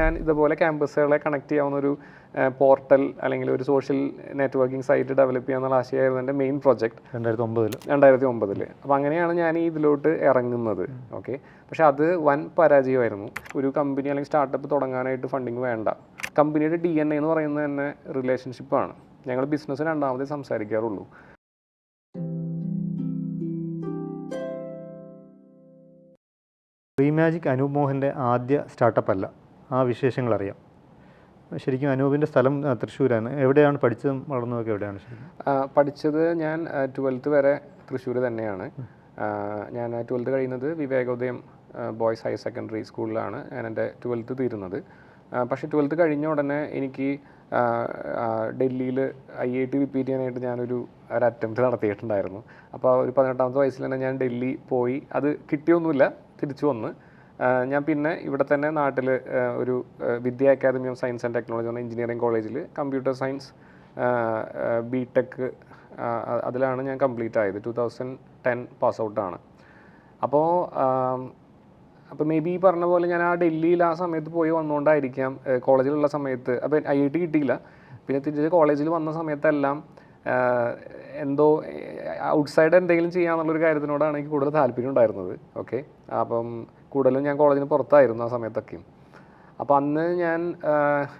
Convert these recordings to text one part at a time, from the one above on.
ഞാൻ ഇതുപോലെ ക്യാമ്പസുകളെ കണക്ട് ചെയ്യാവുന്ന ഒരു പോർട്ടൽ അല്ലെങ്കിൽ ഒരു സോഷ്യൽ നെറ്റ്വർക്കിംഗ് സൈറ്റ് ഡെവലപ്പ് ചെയ്യാന്നുള്ള ആശയമായിരുന്നു എന്റെ മെയിൻ പ്രോജക്റ്റ് രണ്ടായിരത്തി ഒമ്പതിൽ രണ്ടായിരത്തി ഒമ്പതിൽ അപ്പോൾ അങ്ങനെയാണ് ഞാൻ ഈ ഇതിലോട്ട് ഇറങ്ങുന്നത്. ഓക്കെ? പക്ഷെ അത് വൻ പരാജയമായിരുന്നു. ഒരു കമ്പനി അല്ലെങ്കിൽ സ്റ്റാർട്ടപ്പ് തുടങ്ങാനായിട്ട് ഫണ്ടിങ് വേണ്ട. കമ്പനിയുടെ ഡി എൻ എ എന്ന് പറയുന്നത് തന്നെ റിലേഷൻഷിപ്പാണ് ഞങ്ങൾ ബിസിനസ് രണ്ടാമതേ സംസാരിക്കാറുള്ളൂ. റീമാജിക് അനൂപ് മോഹന്റെ ആദ്യ സ്റ്റാർട്ടപ്പ് അല്ല. ആ വിശേഷങ്ങൾ അറിയാം ശരിക്കും അനൂപിന്റെ സ്ഥലം തൃശ്ശൂരാണ്. എവിടെയാണ് പഠിച്ചതും വളർന്നതൊക്കെ എവിടെയാണ് പഠിച്ചത് ഞാൻ ട്വൽത്ത് വരെ തൃശ്ശൂർ തന്നെയാണ്. ഞാൻ ട്വൽത്ത് കഴിയുന്നത് വിവേകോദയം ബോയ്സ് ഹയർ സെക്കൻഡറി സ്കൂളിലാണ് ഞാൻ എന്റെ ട്വൽത്ത് തീരുന്നത്. പക്ഷേ ട്വൽത്ത് കഴിഞ്ഞ ഉടനെ എനിക്ക് ഡൽഹിയിൽ ഐ ഐ ടി റിപ്പീറ്റ് ചെയ്യാനായിട്ട് ഞാനൊരു ഒരു അറ്റംപ്റ്റ് നടത്തിയിട്ടുണ്ടായിരുന്നു. അപ്പോൾ ഒരു പതിനെട്ടാമത്തെ വയസ്സിൽ തന്നെ ഞാൻ ഡൽഹി പോയി. അത് കിട്ടിയൊന്നുമില്ല തിരിച്ചു വന്ന്. ഞാൻ പിന്നെ ഇവിടെ തന്നെ നാട്ടിൽ ഒരു Vidya academy of science and technology എന്ന എഞ്ചിനീയറിംഗ് കോളേജിൽ കമ്പ്യൂട്ടർ സയൻസ് ബി ടെക് അതിലാണ് ഞാൻ കംപ്ലീറ്റ് ആയത്. ടു തൗസൻഡ് ടെൻ പാസ് ഔട്ടാണ് അപ്പോൾ അപ്പോൾ മേ ബി ഈ പറഞ്ഞ പോലെ ഞാൻ ആ ഡൽഹിയിൽ ആ സമയത്ത് പോയി വന്നുകൊണ്ടായിരിക്കാം കോളേജിലുള്ള സമയത്ത്. അപ്പോൾ ഐ ഐ ടി കിട്ടിയില്ല. പിന്നെ തിരിച്ച് കോളേജിൽ വന്ന സമയത്തെല്ലാം എന്തോ ഔട്ട്സൈഡ് എന്തെങ്കിലും ചെയ്യാന്നുള്ളൊരു കാര്യത്തിനോടാണ് എനിക്ക് കൂടുതൽ താല്പര്യം ഉണ്ടായിരുന്നത്. ഓക്കെ? അപ്പം കൂടുതലും ഞാൻ കോളേജിന് പുറത്തായിരുന്നു ആ സമയത്തൊക്കെ. അപ്പോൾ അന്ന് ഞാൻ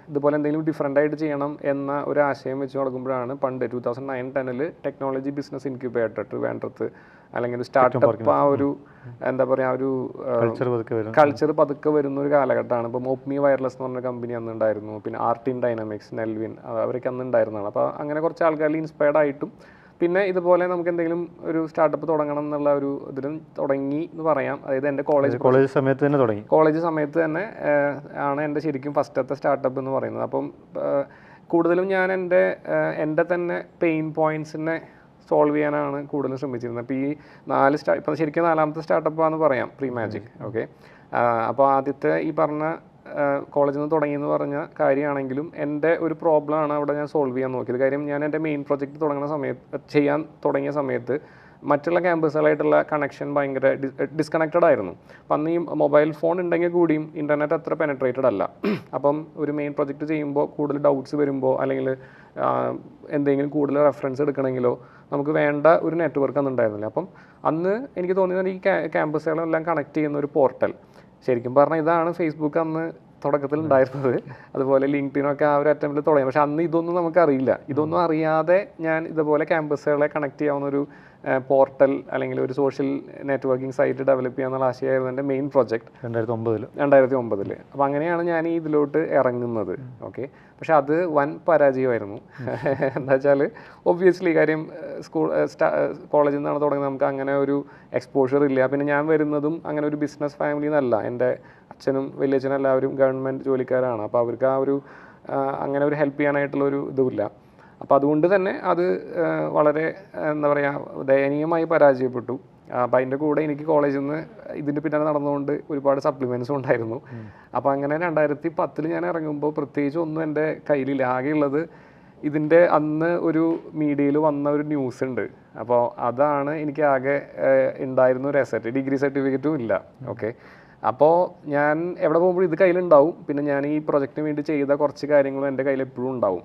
ഇതുപോലെ എന്തെങ്കിലും ഡിഫറെന്റ് ആയിട്ട് ചെയ്യണം എന്ന ഒരു ആശയം വെച്ച് നടക്കുമ്പോഴാണ് പണ്ട് ടൂ തൗസൻഡ് നയൻ ടെന്നിൽ ടെക്നോളജി ബിസിനസ് ഇൻക്യുബേറ്റർ ട്രിവാൻഡ്രത്ത് അല്ലെങ്കിൽ സ്റ്റാർട്ടപ്പ് ആ ഒരു എന്താ പറയുക ആ ഒരു കൾച്ചർ പതുക്കെ കൾച്ചർ പതുക്കെ വരുന്ന ഒരു കാലഘട്ടമാണ്. ഇപ്പോൾ മോപ്മി വയർലെസ് എന്ന് പറഞ്ഞ കമ്പനി അന്ന് ഉണ്ടായിരുന്നു. പിന്നെ ആർട്ടിൻ ഡൈനാമിക്സ് നെൽവിൻ അവരൊക്കെ അന്ന് ഉണ്ടായിരുന്നതാണ്. അപ്പോൾ അങ്ങനെ കുറച്ച് ആൾക്കാരിൽ ഇൻസ്പയർഡ് ആയിട്ടും പിന്നെ ഇതുപോലെ നമുക്ക് എന്തെങ്കിലും ഒരു സ്റ്റാർട്ടപ്പ് തുടങ്ങണം എന്നുള്ള ഒരു ഇതിലും തുടങ്ങി എന്ന് പറയാം. അതായത് എന്റെ കോളേജ് കോളേജ് സമയത്ത് തന്നെ തുടങ്ങി. കോളേജ് സമയത്ത് തന്നെ ആണ് എന്റെ ശരിക്കും ഫസ്റ്റത്തെ സ്റ്റാർട്ടപ്പ് എന്ന് പറയുന്നത്. അപ്പം കൂടുതലും ഞാൻ എന്റെ എന്റെ തന്നെ പെയിൻ പോയിന്റ്സിനെ സോൾവ് ചെയ്യാനാണ് കൂടുതലും ശ്രമിച്ചിരുന്നത്. അപ്പോൾ ഈ നാല് സ്റ്റാ ഇപ്പം ശരിക്കും നാലാമത്തെ സ്റ്റാർട്ടപ്പാന്ന് പറയാം പ്രീ മാജിക് ഓക്കെ അപ്പോൾ ആദ്യത്തെ ഈ പറഞ്ഞ കോളേജിൽ നിന്ന് തുടങ്ങിയെന്ന് പറഞ്ഞ കാര്യമാണെങ്കിലും എന്റെ ഒരു പ്രോബ്ലം ആണ് അവിടെ ഞാൻ സോൾവ് ചെയ്യാൻ നോക്കിയത്. കാര്യം ഞാൻ എന്റെ മെയിൻ പ്രൊജക്റ്റ് തുടങ്ങുന്ന സമയത്ത് ചെയ്യാൻ തുടങ്ങിയ സമയത്ത് മറ്റുള്ള ക്യാമ്പസുകളായിട്ടുള്ള കണക്ഷൻ ഭയങ്കര ഡിസ്കണക്റ്റഡ് ആയിരുന്നു. അപ്പം അന്ന് ഈ മൊബൈൽ ഫോൺ ഉണ്ടെങ്കിൽ കൂടിയും ഇന്റർനെറ്റ് അത്ര പെനട്രേറ്റഡ് അല്ല. അപ്പം ഒരു മെയിൻ പ്രൊജക്റ്റ് ചെയ്യുമ്പോൾ കൂടുതൽ ഡൗട്ട്സ് വരുമ്പോൾ അല്ലെങ്കിൽ എന്തെങ്കിലും കൂടുതൽ റെഫറൻസ് എടുക്കണമെങ്കിലോ നമുക്ക് വേണ്ട ഒരു നെറ്റ്വർക്ക് അന്ന് ഉണ്ടായിരുന്നില്ല. അപ്പം അന്ന് എനിക്ക് തോന്നിയത് ഈ ക്യാമ്പസുകളെല്ലാം കണക്ട് ചെയ്യുന്ന ഒരു പോർട്ടൽ ശരിക്കും പറഞ്ഞാൽ ഇതാണ് ഫേസ്ബുക്ക് അന്ന് തുടക്കത്തിൽ ഉണ്ടായിരുന്നത്. അതുപോലെ ലിങ്ക്ഡിനൊക്കെ ആ ഒരു അറ്റംപ്റ്റിൽ തുടങ്ങി. പക്ഷെ അന്ന് ഇതൊന്നും നമുക്കറിയില്ല. ഇതൊന്നും അറിയാതെ ഞാൻ ഇതുപോലെ ക്യാമ്പസുകളെ കണക്ട് ചെയ്യാവുന്ന ഒരു പോർട്ടൽ അല്ലെങ്കിൽ ഒരു സോഷ്യൽ നെറ്റ്വർക്കിംഗ് സൈറ്റ് ഡെവലപ്പ് ചെയ്യാന്നുള്ള ആശയമായിരുന്നു എന്റെ മെയിൻ പ്രോജക്റ്റ് രണ്ടായിരത്തി ഒമ്പതിൽ രണ്ടായിരത്തി ഒമ്പതിൽ അപ്പോൾ അങ്ങനെയാണ് ഞാൻ ഈ ഇതിലോട്ട് ഇറങ്ങുന്നത്. ഓക്കെ? പക്ഷെ അത് വൻ പരാജയമായിരുന്നു. എന്താ വെച്ചാൽ ഒബ്വിയസ്ലി കാര്യം സ്കൂൾ കോളേജിൽ നിന്നാണ് തുടങ്ങുന്നത് നമുക്ക് അങ്ങനെ ഒരു എക്സ്പോഷർ ഇല്ല. പിന്നെ ഞാൻ വരുന്നതും അങ്ങനെ ഒരു ബിസിനസ് ഫാമിലിയിൽ നിന്നല്ല എന്റെ അച്ഛനും വലിയച്ഛനും എല്ലാവരും ഗവൺമെന്റ് ജോലിക്കാരാണ്. അപ്പോൾ അവർക്ക് ആ ഒരു അങ്ങനെ ഒരു ഹെൽപ്പ് ചെയ്യാനായിട്ടുള്ള ഒരു ഇതുമില്ല. അപ്പോൾ അതുകൊണ്ട് തന്നെ അത് വളരെ എന്താ പറയുക ദയനീയമായി പരാജയപ്പെട്ടു. അപ്പം അതിന്റെ കൂടെ എനിക്ക് കോളേജിൽ നിന്ന് ഇതിന്റെ പിന്നാലെ നടന്നുകൊണ്ട് ഒരുപാട് സപ്ലിമെൻസും ഉണ്ടായിരുന്നു. അപ്പോൾ അങ്ങനെ രണ്ടായിരത്തി പത്തിൽ ഞാൻ ഇറങ്ങുമ്പോൾ പ്രത്യേകിച്ച് ഒന്നും എന്റെ കയ്യിലില്ല. ആകെയുള്ളത് ഇതിന്റെ അന്ന് ഒരു മീഡിയയിൽ വന്ന ഒരു ന്യൂസ് ഉണ്ട്. അപ്പോൾ അതാണ് എനിക്ക് ആകെ ഉണ്ടായിരുന്ന ഒരു അസറ്റ് ഡിഗ്രി സർട്ടിഫിക്കറ്റും ഇല്ല. ഓക്കെ അപ്പോൾ ഞാൻ എവിടെ പോകുമ്പോഴും ഇത് കയ്യിലുണ്ടാവും. പിന്നെ ഞാൻ ഈ പ്രൊജക്റ്റിന് വേണ്ടി ചെയ്ത കുറച്ച് കാര്യങ്ങളും എന്റെ കയ്യിൽ എപ്പോഴും ഉണ്ടാവും.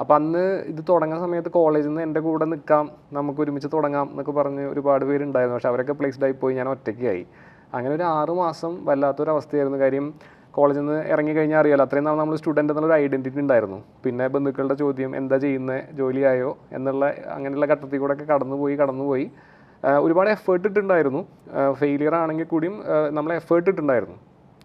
അപ്പം അന്ന് ഇത് തുടങ്ങുന്ന സമയത്ത് കോളേജിൽ നിന്ന് എന്റെ കൂടെ നിൽക്കാം നമുക്ക് ഒരുമിച്ച് തുടങ്ങാം എന്നൊക്കെ പറഞ്ഞ് ഒരുപാട് പേരുണ്ടായിരുന്നു. പക്ഷെ അവരൊക്കെ പ്ലേസ്ഡ് ആയി പോയി ഞാൻ ഒറ്റയ്ക്കായി. അങ്ങനെ ഒരു ആറ് മാസം വല്ലാത്തൊരവസ്ഥയായിരുന്നു. കാര്യം കോളേജിൽ നിന്ന് ഇറങ്ങി കഴിഞ്ഞാൽ അറിയാലോ അത്രയും നാൾ നമ്മൾ സ്റ്റുഡന്റ് എന്നുള്ളൊരു ഐഡന്റിറ്റി ഉണ്ടായിരുന്നു. പിന്നെ ബന്ധുക്കളുടെ ചോദ്യം എന്താ ചെയ്യുന്നത് ജോലിയായോ? എന്നുള്ള അങ്ങനെയുള്ള ഘട്ടത്തിൽ കൂടെ കടന്നുപോയി കടന്നുപോയി. ഒരുപാട് എഫേർട്ട് ഇട്ടുണ്ടായിരുന്നു ഫെയിലിയർ ആണെങ്കിൽ കൂടിയും നമ്മൾ എഫേർട്ട് ഇട്ടുണ്ടായിരുന്നു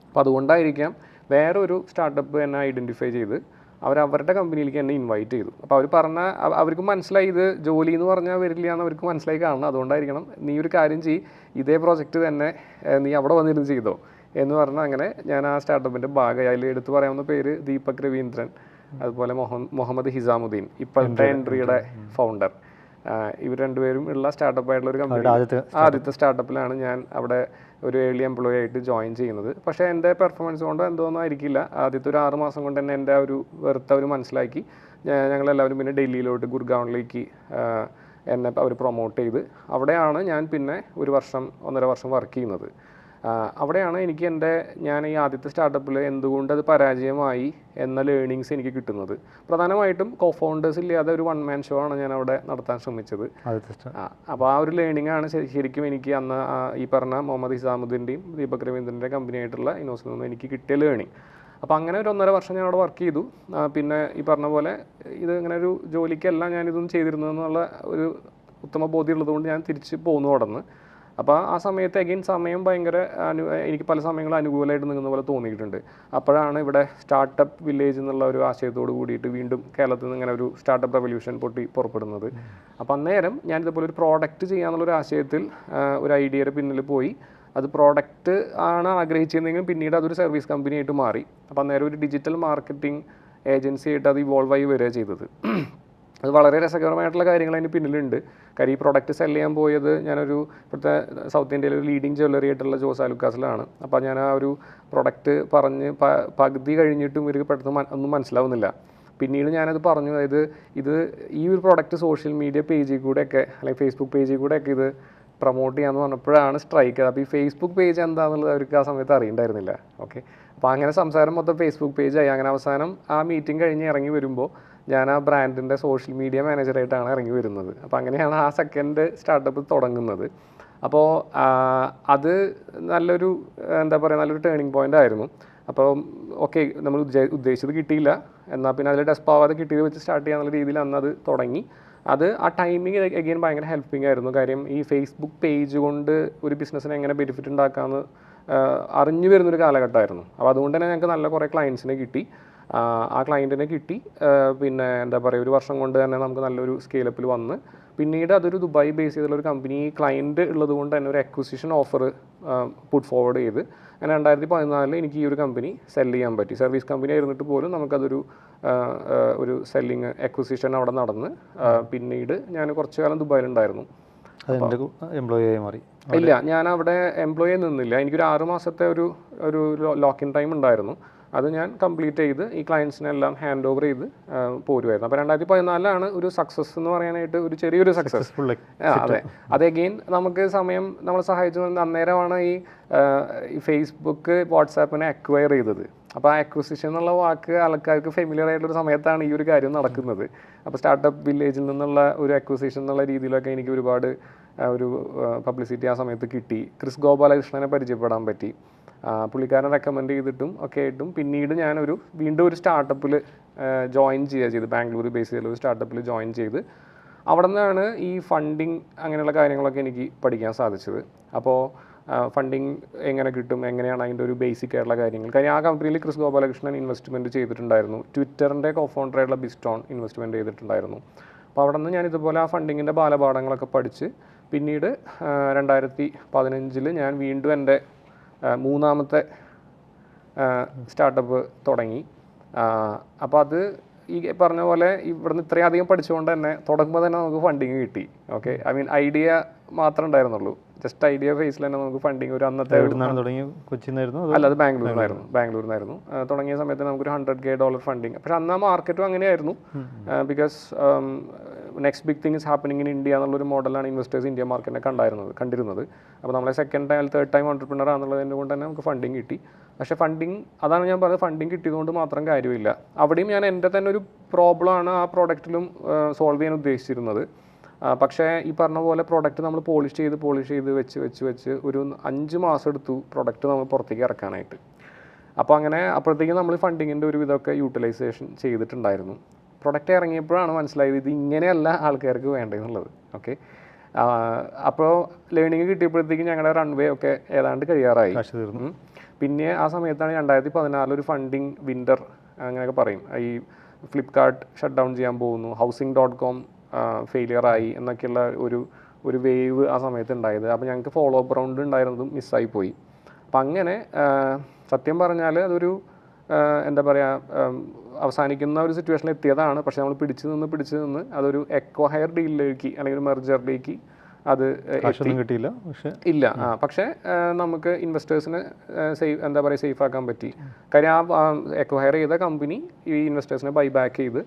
അപ്പോൾ അതുകൊണ്ടായിരിക്കാം വേറെ ഒരു സ്റ്റാർട്ടപ്പ് എന്നെ ഐഡന്റിഫൈ ചെയ്ത് അവർ അവരുടെ കമ്പനിയിലേക്ക് എന്നെ ഇൻവൈറ്റ് ചെയ്തു. അപ്പോൾ അവർ പറഞ്ഞ അവ- അവർക്ക് മനസ്സിലായി ഇത് ജോലി എന്ന് പറഞ്ഞാൽ വരില്ല എന്ന് അവർക്ക് മനസ്സിലായി കാണണം. അതുകൊണ്ടായിരിക്കണം നീ ഒരു കാര്യം ചെയ്യ് ഇതേ പ്രോജക്റ്റ് തന്നെ നീ അവിടെ വന്നിരുന്ന് ചെയ്തോ എന്ന് പറഞ്ഞാൽ അങ്ങനെ ഞാൻ ആ സ്റ്റാർട്ടപ്പിന്റെ ഭാഗമായി അതിൽ എടുത്തു പറയാവുന്ന പേര് ദീപക് രവീന്ദ്രൻ അതുപോലെ മുഹമ്മദ് ഹിസാമുദ്ദീൻ ഇപ്പോഴത്തെ എൻട്രിയുടെ ഫൗണ്ടർ ഇവർ രണ്ടുപേരും ഉള്ള സ്റ്റാർട്ടപ്പ് ആയിട്ടുള്ള ഒരു കമ്പനി ആദ്യത്തെ സ്റ്റാർട്ടപ്പിലാണ് ഞാൻ അവിടെ ഒരു ഏർലി എംപ്ലോയി ആയിട്ട് ജോയിൻ ചെയ്യുന്നത്. പക്ഷേ എന്റെ പെർഫോമൻസ് കൊണ്ടോ എന്തോന്നും ആയിരിക്കില്ല. ആദ്യത്തെ ഒരു ആറ് മാസം കൊണ്ട് തന്നെ എന്റെ ആ ഒരു വെറുത്ത അവർ മനസ്സിലാക്കി. ഞങ്ങളെല്ലാവരും പിന്നെ ഡൽഹിയിലോട്ട് ഗുർഗാവിലേക്ക് എന്നെ അവർ പ്രൊമോട്ട് ചെയ്ത്. അവിടെയാണ് ഞാൻ പിന്നെ ഒരു വർഷം ഒന്നര വർഷം വർക്ക് ചെയ്യുന്നത്. അവിടെയാണ് എനിക്ക് എന്റെ ഞാൻ ഈ ആദ്യത്തെ സ്റ്റാർട്ടപ്പിൽ എന്തുകൊണ്ട് അത് പരാജയമായി എന്ന ലേണിങ്സ് എനിക്ക് കിട്ടുന്നത്. പ്രധാനമായിട്ടും കോഫൗണ്ടേഴ്സ് ഇല്ലാതെ ഒരു വൺ മാൻ ഷോ ആണ് ഞാൻ അവിടെ നടത്താൻ ശ്രമിച്ചത്. അപ്പോൾ ആ ഒരു ലേണിംഗ് ആണ് ശരിക്കും എനിക്ക് അന്ന് ഈ പറഞ്ഞ മുഹമ്മദ് ഹിസാമുദ്ദീന്റെയും ദീപക് രവീന്ദ്രന്റെ കമ്പനി ആയിട്ടുള്ള ഇനോസിൽ നിന്ന് എനിക്ക് കിട്ടിയ ലേണിംഗ് അപ്പോൾ അങ്ങനെ ഒരു ഒന്നര വർഷം ഞാൻ അവിടെ വർക്ക് ചെയ്തു. പിന്നെ ഈ പറഞ്ഞ പോലെ ഇത് ഇങ്ങനെ ഒരു ജോലിക്കല്ല ഞാനിതൊന്നും ചെയ്തിരുന്നതെന്നുള്ള ഒരു ഉത്തമ ബോധ്യമുള്ളതുകൊണ്ട് ഞാൻ തിരിച്ച് പോന്നു തുടർന്ന് അപ്പോൾ ആ സമയത്ത് അഗെയിൻ സമയം ഭയങ്കര അനു എനിക്ക് പല സമയങ്ങളും അനുകൂലമായിട്ട് നിൽക്കുന്ന പോലെ തോന്നിയിട്ടുണ്ട്. അപ്പോഴാണ് ഇവിടെ സ്റ്റാർട്ടപ്പ് വില്ലേജ് എന്നുള്ള ഒരു ആശയത്തോട് കൂടിയിട്ട് വീണ്ടും കേരളത്തിൽ നിന്ന് ഇങ്ങനെ ഒരു സ്റ്റാർട്ടപ്പ് റെവല്യൂഷൻ പൊട്ടി പുറപ്പെടുന്നത്. അപ്പോൾ അന്നേരം ഞാൻ ഇതുപോലെ ഒരു പ്രോഡക്റ്റ് ചെയ്യാന്നുള്ളൊരു ആശയത്തിൽ ഒരു ഐഡിയയുടെ പിന്നിൽ പോയി. അത് പ്രോഡക്റ്റ് ആണ് ആഗ്രഹിച്ചിരുന്നെങ്കിലും പിന്നീട് അതൊരു സർവീസ് കമ്പനി ആയിട്ട് മാറി. അപ്പോൾ അന്നേരം ഒരു ഡിജിറ്റൽ മാർക്കറ്റിംഗ് ഏജൻസി ആയിട്ട് അത് ഇവോൾവ് ആയി വരിക ചെയ്തത്. അത് വളരെ രസകരമായിട്ടുള്ള കാര്യങ്ങൾ അതിന് പിന്നിലുണ്ട്. കാര്യം ഈ പ്രൊഡക്റ്റ് സെൽ ചെയ്യാൻ പോയത് ഞാനൊരു ഇപ്പോഴത്തെ സൗത്ത് ഇന്ത്യയിലെ ഒരു ലീഡിങ് ജ്വല്ലറി ആയിട്ടുള്ള ജോസ് ആലുക്കാസിലാണ് അപ്പോൾ ഞാൻ ആ ഒരു പ്രൊഡക്റ്റ് പറഞ്ഞ് പകുതി കഴിഞ്ഞിട്ടും ഇവർക്ക് പെട്ടെന്ന് ഒന്നും മനസ്സിലാവുന്നില്ല. പിന്നീട് ഞാനത് പറഞ്ഞു അതായത് ഇത് ഈ ഒരു പ്രൊഡക്റ്റ് സോഷ്യൽ മീഡിയ പേജിൽ കൂടെയൊക്കെ അല്ലെങ്കിൽ ഫേസ്ബുക്ക് പേജിൽ കൂടെയൊക്കെ ഇത് പ്രൊമോട്ട് ചെയ്യാമെന്ന് പറഞ്ഞപ്പോഴാണ് സ്ട്രൈക്ക് അപ്പോൾ ഈ ഫേസ്ബുക്ക് പേജ് എന്താണെന്നുള്ളത് അവർക്ക് ആ സമയത്ത് അറിയണ്ടായിരുന്നില്ല. ഓക്കെ അപ്പോൾ അങ്ങനെ സംസാരം മൊത്തം ഫേസ്ബുക്ക് പേജായി അങ്ങനെ അവസാനം ആ മീറ്റിംഗ് കഴിഞ്ഞ് ഇറങ്ങി വരുമ്പോൾ ഞാൻ ആ ബ്രാൻഡിന്റെ സോഷ്യൽ മീഡിയ മാനേജറായിട്ടാണ് ഇറങ്ങി വരുന്നത്. അപ്പോൾ അങ്ങനെയാണ് ആ സെക്കൻഡ് സ്റ്റാർട്ടപ്പ് തുടങ്ങുന്നത്. അപ്പോൾ അത് നല്ലൊരു എന്താ പറയുക നല്ലൊരു ടേണിംഗ് പോയിന്റ് ആയിരുന്നു. അപ്പോൾ ഓക്കെ നമ്മൾ ഉദ്ദേശിച്ചത് കിട്ടിയില്ല. എന്നാൽ പിന്നെ അതിൽ ഡെസ്പ് ആവാതെ കിട്ടിയത് വെച്ച് സ്റ്റാർട്ട് ചെയ്യാനുള്ള രീതിയിൽ അന്ന് അത് തുടങ്ങി. അത് ആ ടൈമിങ് അഗെയിൻ ഭയങ്കര ഹെൽപ്പിംഗ് ആയിരുന്നു. കാര്യം ഈ ഫേസ്ബുക്ക് പേജ് കൊണ്ട് ഒരു ബിസിനസ്സിന് എങ്ങനെ ബെനിഫിറ്റ് ഉണ്ടാക്കാമെന്ന് അറിഞ്ഞു വരുന്നൊരു കാലഘട്ടമായിരുന്നു. അപ്പോൾ അതുകൊണ്ട് തന്നെ ഞങ്ങൾക്ക് നല്ല കുറേ ക്ലയൻസിനെ കിട്ടി. ആ ക്ലയന്റിനെ കിട്ടി. പിന്നെ എന്താ പറയുക ഒരു വർഷം കൊണ്ട് തന്നെ നമുക്ക് നല്ലൊരു സ്കെയിലപ്പിൽ വന്ന്. പിന്നീട് അതൊരു ദുബായ് ബേസ് ചെയ്തുള്ള ഒരു കമ്പനി ക്ലയന്റ് ഉള്ളത് കൊണ്ട് തന്നെ ഒരു അക്വിസിഷൻ ഓഫർ പുട്ട് ഫോർവേഡ് ചെയ്ത്. അങ്ങനെ രണ്ടായിരത്തി പതിനാലിൽ എനിക്ക് ഈ ഒരു കമ്പനി സെൽ ചെയ്യാൻ പറ്റി. സർവീസ് കമ്പനി ആയിരുന്നിട്ട് പോലും നമുക്കതൊരു ഒരു സെല്ലിങ് അക്വിസിഷൻ അവിടെ നടന്ന് പിന്നീട് ഞാൻ കുറച്ചു കാലം ദുബായിലുണ്ടായിരുന്നു. ഉണ്ടായിരുന്നു എന്റെ എംപ്ലോയി ആയി മാറി? ഇല്ല ഞാൻ അവിടെ എംപ്ലോയി നിന്നില്ല. എനിക്കൊരു ആറ് മാസത്തെ ഒരു ഒരു ലോക്കിൻ ടൈം ഉണ്ടായിരുന്നു. അത് ഞാൻ കംപ്ലീറ്റ് ചെയ്ത് ഈ ക്ലയൻസിനെല്ലാം ഹാൻഡ് ഓവർ ചെയ്ത് പോരുമായിരുന്നു അപ്പോൾ രണ്ടായിരത്തി പതിനാലിലാണ് ഒരു സക്സസ് എന്ന് പറയാനായിട്ട് ഒരു ചെറിയൊരു സക്സസ് അതെ. അത് അഗെയിൻ നമുക്ക് സമയം നമ്മൾ സഹായിച്ചു. അന്നേരമാണ് ഈ ഫേസ്ബുക്ക് വാട്സാപ്പിനെ അക്വയർ ചെയ്തത്. അപ്പോൾ ആ അക്വിസിഷൻ എന്നുള്ള വാക്ക് ആൾക്കാർക്ക് ഫെമിലിയർ ആയിട്ടുള്ള ഒരു സമയത്താണ് ഈ ഒരു കാര്യം നടക്കുന്നത്. അപ്പോൾ സ്റ്റാർട്ടപ്പ് വില്ലേജിൽ നിന്നുള്ള ഒരു അക്വിസിഷൻ എന്നുള്ള രീതിയിലൊക്കെ എനിക്ക് ഒരുപാട് ഒരു പബ്ലിസിറ്റി ആ സമയത്ത് കിട്ടി. ക്രിസ് ഗോപാലകൃഷ്ണനെ പരിചയപ്പെടാൻ പറ്റി. പുള്ളിക്കാരൻ റെക്കമെൻഡ് ചെയ്തിട്ടും ഒക്കെ ആയിട്ടും പിന്നീട് ഞാനൊരു വീണ്ടും ഒരു സ്റ്റാർട്ടപ്പിൽ ജോയിൻ ചെയ്യുക ചെയ്ത്. ബാംഗ്ലൂർ ബേസ് ചെയ്തുള്ള ഒരു സ്റ്റാർട്ടപ്പിൽ ജോയിൻ ചെയ്ത്. അവിടെ നിന്നാണ് ഈ ഫണ്ടിങ് അങ്ങനെയുള്ള കാര്യങ്ങളൊക്കെ എനിക്ക് പഠിക്കാൻ സാധിച്ചത്. അപ്പോൾ ഫണ്ടിങ് എങ്ങനെ കിട്ടും എങ്ങനെയാണ് അതിന്റെ ഒരു ബേസിക് ആയിട്ടുള്ള കാര്യങ്ങൾ. കാര്യം ആ കമ്പനിയിൽ ക്രിസ് ഗോപാലകൃഷ്ണൻ ഇൻവെസ്റ്റ്മെന്റ് ചെയ്തിട്ടുണ്ടായിരുന്നു. ട്വിറ്ററിന്റെ കോഫൗണ്ടറായിട്ടുള്ള ബിസ്റ്റോൺ ഇൻവെസ്റ്റ്മെന്റ് ചെയ്തിട്ടുണ്ടായിരുന്നു. അപ്പോൾ അവിടെ നിന്ന് ഞാൻ ഇതുപോലെ ആ ഫണ്ടിങ്ങിന്റെ ബാലപാഠങ്ങളൊക്കെ പഠിച്ച് പിന്നീട് രണ്ടായിരത്തി പതിനഞ്ചിൽ ഞാൻ വീണ്ടും എന്റെ മൂന്നാമത്തെ സ്റ്റാർട്ടപ്പ് തുടങ്ങി. അപ്പോൾ അത് ഈ പറഞ്ഞ പോലെ ഇവിടുന്ന് ഇത്രയും അധികം പഠിച്ചുകൊണ്ട് തന്നെ തുടങ്ങുമ്പോൾ തന്നെ നമുക്ക് ഫണ്ടിങ് കിട്ടി. ഓക്കെ ഐ മീൻ ഐഡിയ മാത്രമേ ഉണ്ടായിരുന്നുള്ളൂ. ജസ്റ്റ് ഐഡിയ ഫേസിൽ തന്നെ നമുക്ക് ഫണ്ടിങ് ഒരു അന്നത്തെ അല്ല അത് ബാംഗ്ലൂരിനായിരുന്നു ബാംഗ്ലൂരിനായിരുന്നു തുടങ്ങിയ സമയത്ത് നമുക്കൊരു ഹൺഡ്രഡ് കെ ഡോളർ ഫണ്ടിങ് പക്ഷെ അന്ന് ആ മാർക്കറ്റും അങ്ങനെയായിരുന്നു. Because next big thing is happening in India എന്നുള്ളൊരു മോഡലാണ് ഇൻവെസ്റ്റേഴ്സ് ഇന്ത്യ മാർക്കറ്റിനെ കണ്ടായിരുന്നത് കണ്ടിരുന്നത്. അപ്പോൾ നമ്മളെ second time third time entrepreneur എന്നുള്ളതിന്റെ കൊണ്ട് തന്നെ നമുക്ക് ഫണ്ടിങ് കിട്ടി. പക്ഷേ ഫണ്ടിങ് അതാണ് ഞാൻ പറഞ്ഞത് ഫണ്ടിങ് കിട്ടിയതുകൊണ്ട് മാത്രം കാര്യമില്ല. അവിടെയും ഞാൻ എന്റെ തന്നെ ഒരു പ്രോബ്ലമാണ് ആ പ്രോഡക്റ്റിലും സോൾവ് ചെയ്യാൻ ഉദ്ദേശിച്ചിരുന്നത്. പക്ഷേ ഈ പറഞ്ഞ പോലെ പ്രോഡക്റ്റ് നമ്മൾ പോളിഷ് ചെയ്ത് പോളിഷ് ചെയ്ത് വെച്ച് വെച്ച് വെച്ച് ഒരു അഞ്ച് മാസം എടുത്തു പ്രോഡക്റ്റ് നമ്മൾ പുറത്തേക്ക് ഇറക്കാനായിട്ട്. അപ്പോൾ അങ്ങനെ അപ്പോഴത്തേക്കും നമ്മൾ ഫണ്ടിങ്ങിന്റെ ഒരു ഇതൊക്കെ യൂട്ടിലൈസേഷൻ ചെയ്തിട്ടുണ്ടായിരുന്നു. പ്രൊഡക്റ്റ് ഇറങ്ങിയപ്പോഴാണ് മനസ്സിലായത് ഇത് ഇങ്ങനെയല്ല ആൾക്കാർക്ക് വേണ്ടതെന്നുള്ളത് ഓക്കെ അപ്പോൾ ലേണിംഗ് കിട്ടിയപ്പോഴത്തേക്കും ഞങ്ങളുടെ റൺവേ ഒക്കെ ഏതാണ്ട് കഴിയാറായി. തീർന്നു. പിന്നെ ആ സമയത്താണ് രണ്ടായിരത്തി പതിനാറിൽ ഒരു ഫണ്ടിങ് വിന്റർ അങ്ങനെയൊക്കെ പറയും. ഈ ഫ്ലിപ്കാർട്ട് ഷട്ട് ഡൗൺ ചെയ്യാൻ പോകുന്നു. ഹൗസിംഗ് ഡോട്ട് കോം ഫെയിലിയർ ആയി എന്നൊക്കെയുള്ള ഒരു ഒരു വേവ് ആ സമയത്ത് ഉണ്ടായത്. അപ്പോൾ ഞങ്ങൾക്ക് ഫോളോ അപ്പ് റൗണ്ട് ഉണ്ടായിരുന്നതും മിസ്സായി പോയി. അപ്പം അങ്ങനെ സത്യം പറഞ്ഞാൽ അതൊരു എന്താ പറയുക അവസാനിക്കുന്ന ഒരു സിറ്റുവേഷനിൽ എത്തിയതാണ്. പക്ഷേ നമ്മൾ പിടിച്ചു നിന്ന് പിടിച്ചു നിന്ന് അതൊരു എക്കോ ഹയർ ഡീലിലേക്ക് അല്ലെങ്കിൽ ഒരു മെർജറിലേക്ക് അത് കിട്ടിയില്ല പക്ഷേ ഇല്ല. ആ പക്ഷേ നമുക്ക് ഇൻവെസ്റ്റേഴ്സിനെ സേഫ് എന്താ പറയുക സേഫ് ആക്കാൻ പറ്റി. കാര്യം ആ എക്വയർ ചെയ്ത കമ്പനി ഈ ഇൻവെസ്റ്റേഴ്സിനെ ബൈ ബാക്ക് ചെയ്ത്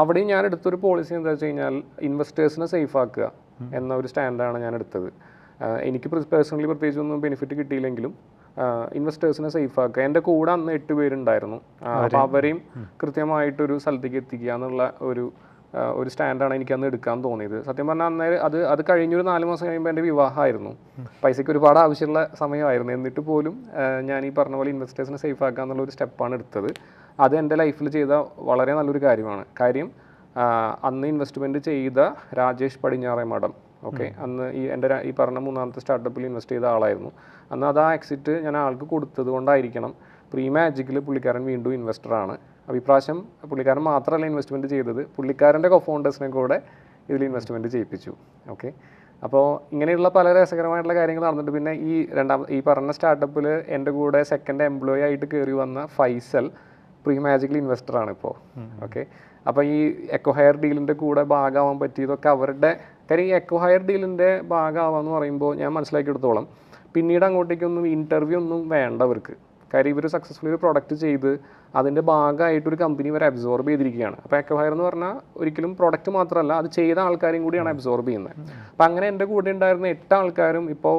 അവിടെയും ഞാൻ എടുത്തൊരു പോളിസി എന്താ വെച്ച് കഴിഞ്ഞാൽ ഇൻവെസ്റ്റേഴ്സിനെ സേഫ് ആക്കുക എന്ന ഒരു സ്റ്റാൻഡാണ് ഞാൻ എടുത്തത്. എനിക്ക് പേഴ്സണലി പ്രത്യേകിച്ചൊന്നും ബെനിഫിറ്റ് കിട്ടിയില്ലെങ്കിലും ഇൻവെസ്റ്റേഴ്സിനെ സേഫ് ആക്കുക. എന്റെ കൂടെ അന്ന് എട്ട് പേരുണ്ടായിരുന്നു. അപ്പോൾ അവരെയും കൃത്യമായിട്ടൊരു സ്ഥലത്തേക്ക് എത്തിക്കുക എന്നുള്ള ഒരു ഒരു സ്റ്റാൻഡാണ് എനിക്ക് അന്ന് എടുക്കാൻ തോന്നിയത്. സത്യം പറഞ്ഞാൽ അന്നേരം അത് അത് കഴിഞ്ഞൊരു നാല് മാസം കഴിയുമ്പോൾ എന്റെ വിവാഹമായിരുന്നു. പൈസയ്ക്ക് ഒരുപാട് ആവശ്യമുള്ള സമയമായിരുന്നു. എന്നിട്ട് പോലും ഞാൻ ഈ പറഞ്ഞ പോലെ ഇൻവെസ്റ്റേഴ്സിനെ സേഫ് ആക്കുക എന്നുള്ള ഒരു സ്റ്റെപ്പാണ് എടുത്തത്. അത് എന്റെ ലൈഫിൽ ചെയ്ത വളരെ നല്ലൊരു കാര്യമാണ്. കാര്യം അന്ന് ഇൻവെസ്റ്റ്മെന്റ് ചെയ്ത രാജേഷ് പടിഞ്ഞാറേ മഠം. ഓക്കെ. അന്ന് ഈ എന്റെ ഈ പറഞ്ഞ മൂന്നാമത്തെ സ്റ്റാർട്ടപ്പിൽ ഇൻവെസ്റ്റ് ചെയ്ത ആളായിരുന്നു. അന്ന് അത് ആ എക്സിറ്റ് ഞാൻ ആൾക്ക് കൊടുത്തത് കൊണ്ടായിരിക്കണം പ്രീ മാജിക്കിൽ പുള്ളിക്കാരൻ വീണ്ടും ഇൻവെസ്റ്ററാണ് അപ്പോൾ ഇപ്രാവശ്യം പുള്ളിക്കാരൻ മാത്രമല്ല ഇൻവെസ്റ്റ്മെന്റ് ചെയ്തത്. പുള്ളിക്കാരന്റെ കൊഫൗണ്ടേഴ്സിനെ കൂടെ ഇതിൽ ഇൻവെസ്റ്റ്മെന്റ് ചെയ്യിപ്പിച്ചു. ഓക്കെ. അപ്പോൾ ഇങ്ങനെയുള്ള പല രസകരമായിട്ടുള്ള കാര്യങ്ങൾ നടന്നിട്ട് പിന്നെ ഈ രണ്ടാം ഈ പറഞ്ഞ സ്റ്റാർട്ടപ്പിൽ എന്റെ കൂടെ സെക്കൻഡ് എംപ്ലോയി ആയിട്ട് കയറി വന്ന ഫൈസൽ പ്രീ മാജിക്കൽ ഇൻവെസ്റ്ററാണ് ഇപ്പോൾ ഓക്കെ. അപ്പോൾ ഈ എക്കോ ഹയർ ഡീലിന്റെ കൂടെ ഭാഗമാവാൻ പറ്റിയതൊക്കെ അവരുടെ കാര്യം ഈ എക്കോ ഹയർ ഡീലിന്റെ ഭാഗമാവാന്ന് പറയുമ്പോൾ ഞാൻ മനസ്സിലാക്കിയെടുത്തോളം പിന്നീട് അങ്ങോട്ടേക്കൊന്നും ഇന്റർവ്യൂ ഒന്നും വേണ്ട അവർക്ക്. കാര്യം ഇവർ സക്സസ്ഫുള്ളി ഒരു പ്രൊഡക്റ്റ് ചെയ്ത് അതിന്റെ ഭാഗമായിട്ട് ഒരു കമ്പനി വരെ അബ്സോർബ് ചെയ്തിരിക്കുകയാണ്. അപ്പോൾ എക്വയർ എന്ന് പറഞ്ഞാൽ ഒരിക്കലും പ്രൊഡക്റ്റ് മാത്രമല്ല അത് ചെയ്ത ആൾക്കാരും കൂടിയാണ് അബ്സോർബ് ചെയ്യുന്നത്. അപ്പോൾ അങ്ങനെ എന്റെ കൂടെ ഉണ്ടായിരുന്ന എട്ട് ആൾക്കാരും ഇപ്പോൾ